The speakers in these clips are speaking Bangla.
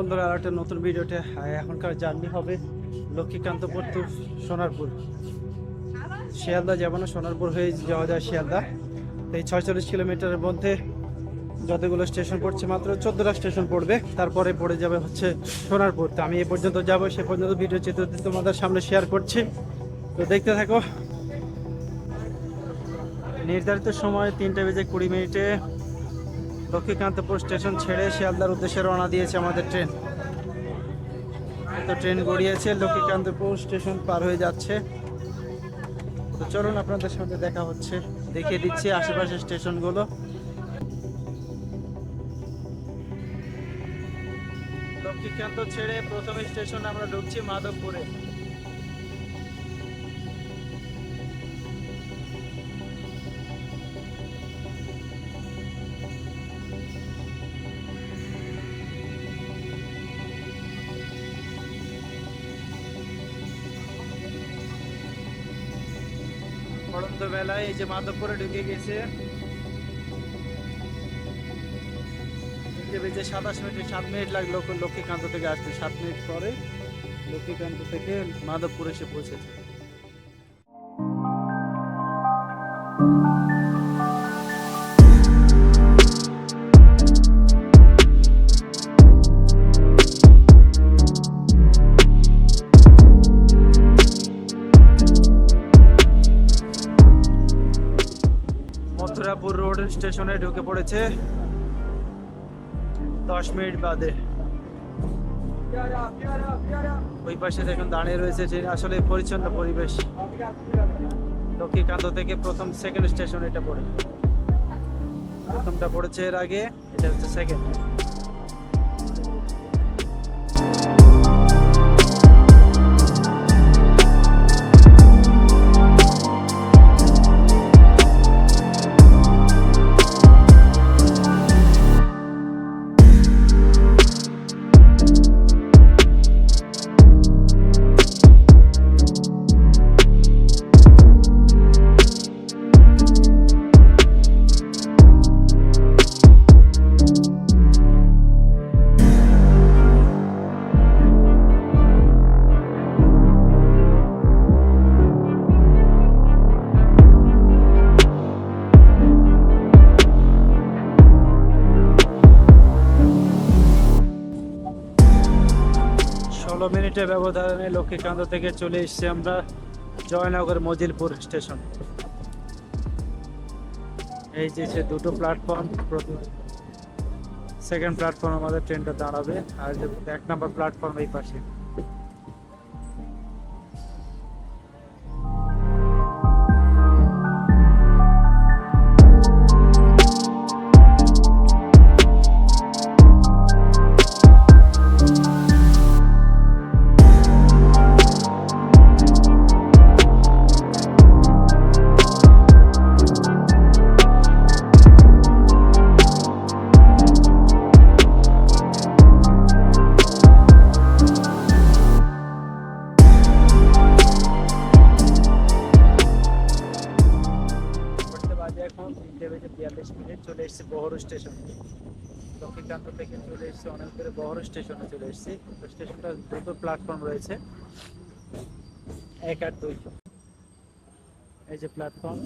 বন্ধুরা আর একটা নতুন ভিডিওতে এখনকার জার্নি হবে লক্ষ্মীকান্তপুর টু সোনারপুর। শিয়ালদা যাব না, সোনারপুর হয়ে যাওয়া যায় শিয়ালদা। এই ছয়চল্লিশ কিলোমিটারের মধ্যে যতগুলো স্টেশন পড়ছে, মাত্র চোদ্দোটা স্টেশন পড়বে। তারপরে পড়ে যাবে হচ্ছে সোনারপুর। তো আমি এ পর্যন্ত যাব, সে পর্যন্ত ভিডিও চিত্র তোমাদের সামনে শেয়ার করছি। তো দেখতে থাকো। নির্ধারিত সময় তিনটে বেজে কুড়ি মিনিটে লক্ষ্মীকান্তপুর স্টেশন ছেড়ে শিয়ালদার উদ্দেশ্যে রওনা দিয়েছে আমাদের ট্রেন। তো ট্রেন গড়িয়েছে লক্ষ্মীকান্তপুর স্টেশন পার হয়ে যাচ্ছে। তো চলুন আপনাদের সাথে দেখা হচ্ছে, দেখিয়ে দিচ্ছি আশেপাশের স্টেশনগুলো। লক্ষ্মীকান্ত ছেড়ে প্রথম স্টেশন আমরা ঢুকছি মাধবপুরে। পড়ন্ত বেলায় এই যে মাধবপুরে ঢুকে গেছে। বেজে সাতাশ মিনিট, সাত মিনিট লাগল লক্ষ্মীকান্ত থেকে আসতে। সাত মিনিট পরে লক্ষ্মীকান্ত থেকে মাধবপুর এসে পৌঁছেছে। স্টেশনে ঢুকে পড়েছে। দশ মিনিট বাদে। ওই পাশে দেখুন দাঁড়িয়ে রয়েছে যে আসলে পরিচ্ছন্ন পরিবেশ। লক্ষ্মীকান্ত থেকে প্রথম সেকেন্ড স্টেশন এটা পড়ে। প্রথমটা পড়েছে এর আগে, এটা হচ্ছে সেকেন্ড মিনিটের ব্যবধানে লক্ষ্মীকান্ত থেকে চলে এসেছি আমরা জয়নগর মজিলপুর স্টেশন। এই যে সে দুটো প্ল্যাটফর্ম সেকেন্ড প্ল্যাটফর্ম আমাদের ট্রেনটা দাঁড়াবে। আর এক নম্বর প্ল্যাটফর্ম এই পাশে। এখন তিনটে বেজে বিয়াল্লিশ মিনিট চলে এসেছি বহর স্টেশন। লক্ষ্মীকান্ত থেকে চলে এসেছি অনেক দূরে বহর স্টেশনে চলে এসেছি। স্টেশনটা দুটো প্ল্যাটফর্ম রয়েছে। এক আর দুই। এই যে প্ল্যাটফর্ম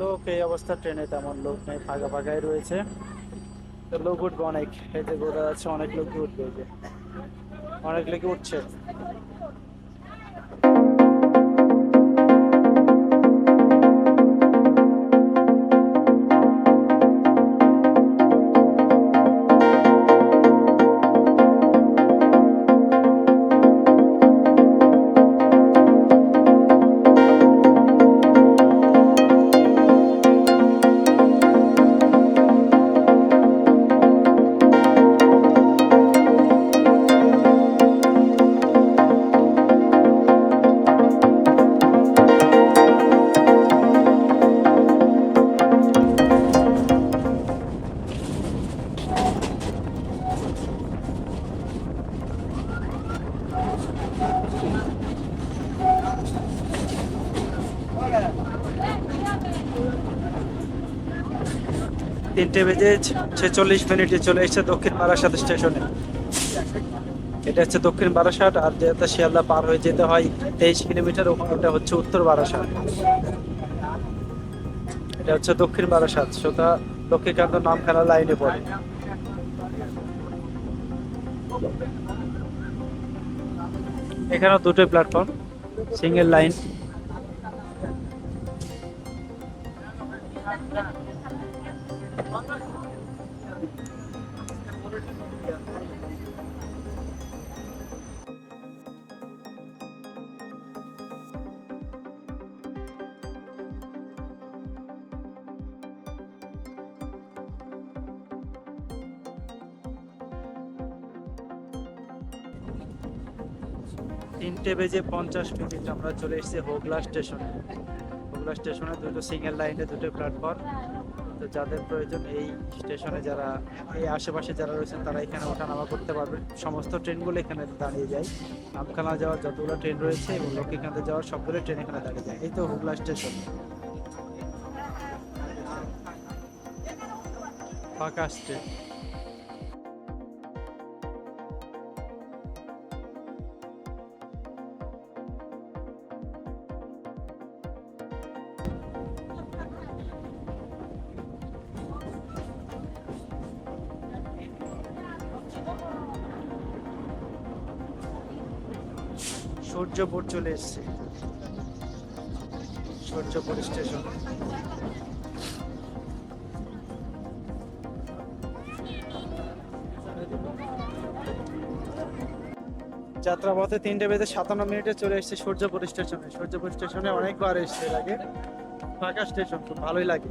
লোক, এই অবস্থা। ট্রেনে তেমন লোক নেই, ফাঁকা ফাঁকাই রয়েছে। তো লোক উঠবে অনেক। এই যে বোঝা যাচ্ছে অনেক লোক উঠবে যে। অনেক লোক উঠছে। তিনটে বেজে ছেচল্লিশ মিনিটে চলে এসেছে দক্ষিণ বারাসাত স্টেশনে। এটা হচ্ছে দক্ষিণ বারাসাত, আর যেটা শিয়ালদা পার হয়ে যেতে হয়, তেইশ কিলোমিটার ওটা হচ্ছে উত্তর বারাসাত। এটা হচ্ছে দক্ষিণ বারাসাত সেটা লক্ষ্মীকান্ত নামখানা লাইনে পড়ে। এখানেও দুটো প্ল্যাটফর্ম সিঙ্গেল লাইন তিনটে বেজে পঞ্চাশ মিনিট আমরা চলে এসেছি হোগলা স্টেশনে। হোগলা স্টেশনে দুটো সিঙ্গেল লাইনে দুটো প্ল্যাটফর্ম তো যাদের প্রয়োজন এই স্টেশনে যারা, এই আশেপাশে যারা রয়েছেন, তারা এখানে ওঠানামা করতে পারবেন সমস্ত ট্রেনগুলো এখানে দাঁড়িয়ে যায়। নামখানা যাওয়ার যতগুলো ট্রেন রয়েছে, এবং লক্ষ্মীকান্তে যাওয়ার সবগুলো ট্রেন এখানে দাঁড়িয়ে যায়। এই তো হুগলা স্টেশন। ফাঁকা স্টেশন। সূর্যপুর চলে এসেছে। সূর্যপুর স্টেশন। যাত্রাপথে তিনটে বেজে সাতান্ন মিনিটে চলে এসেছে সূর্যপুর স্টেশনে। সূর্যপুর স্টেশনে অনেকবার এসছে আগে। ফাঁকা স্টেশন, খুব ভালোই লাগে।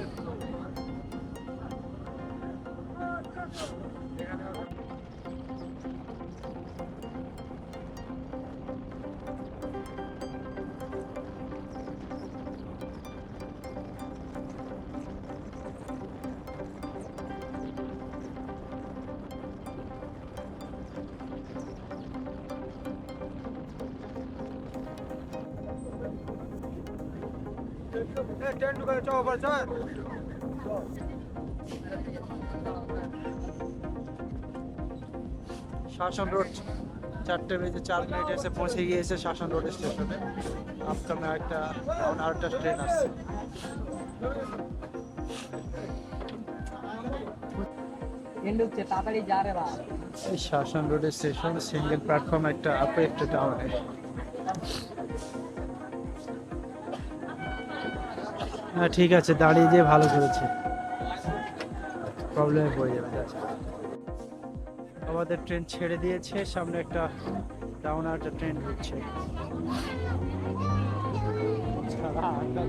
啊，这个。শাসন রোড চারটে বেজে চার মিনিট এসে পৌঁছে গিয়েছে শাসন রোড স্টেশনে। আপকামে একটা আরেকটা ট্রেন আসছে। তাড়াতাড়ি যা রে বা এই শাসন রোড স্টেশন সিঙ্গেল প্ল্যাটফর্ম একটা আপে একটা ডাউনে হ্যাঁ ঠিক আছে, দাঁড়িয়ে যেয়ে ভালো করেছে। প্রবলেমে পড়ে যাবে আমাদের ট্রেন ছেড়ে দিয়েছে, সামনে একটা ডাউন একটা ট্রেন ঢুকছে। ওই সাইডটাই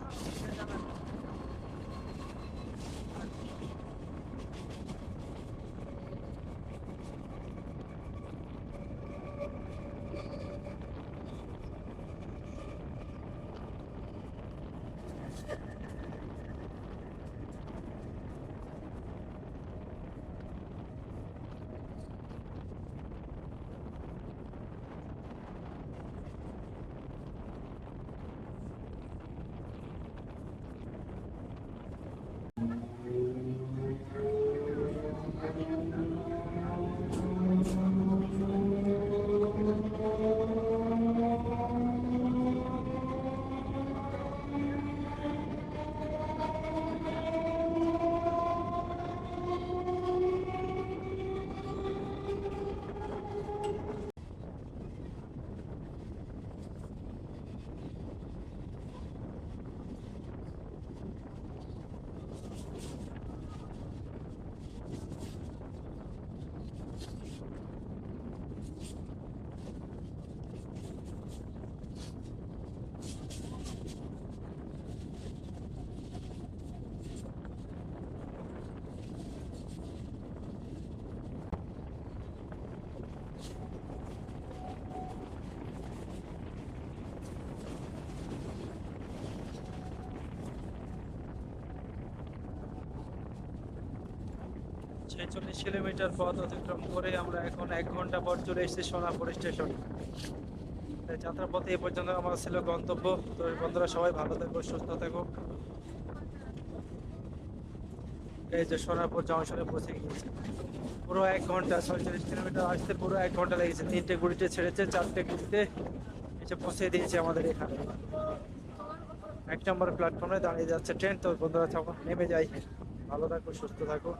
Yeah. ছেচল্লিশ কিলোমিটার পথ অতিক্রম করে আমরা এখন এক ঘণ্টা পর চলে এসেছি সোনাপুর স্টেশন। যাত্রাপথে এ পর্যন্ত আমার ছিল গন্তব্য। তো বন্ধুরা সবাই ভালো থাকো, সুস্থ থাকো। এই যে সোনাপুর জংশনে পৌঁছে গিয়েছে। পুরো এক ঘণ্টা, ছয়চল্লিশ কিলোমিটার আসতে পুরো এক ঘণ্টা লেগেছে। তিনটে গুড়িতে ছেড়েছে, চারটে গুড়িতে এসে পৌঁছে দিয়েছে আমাদের এখানে। এক নম্বর প্ল্যাটফর্মে দাঁড়িয়ে যাচ্ছে ট্রেন তো বন্ধুরা তখন নেমে যাই। ভালো থাকো, সুস্থ থাকো।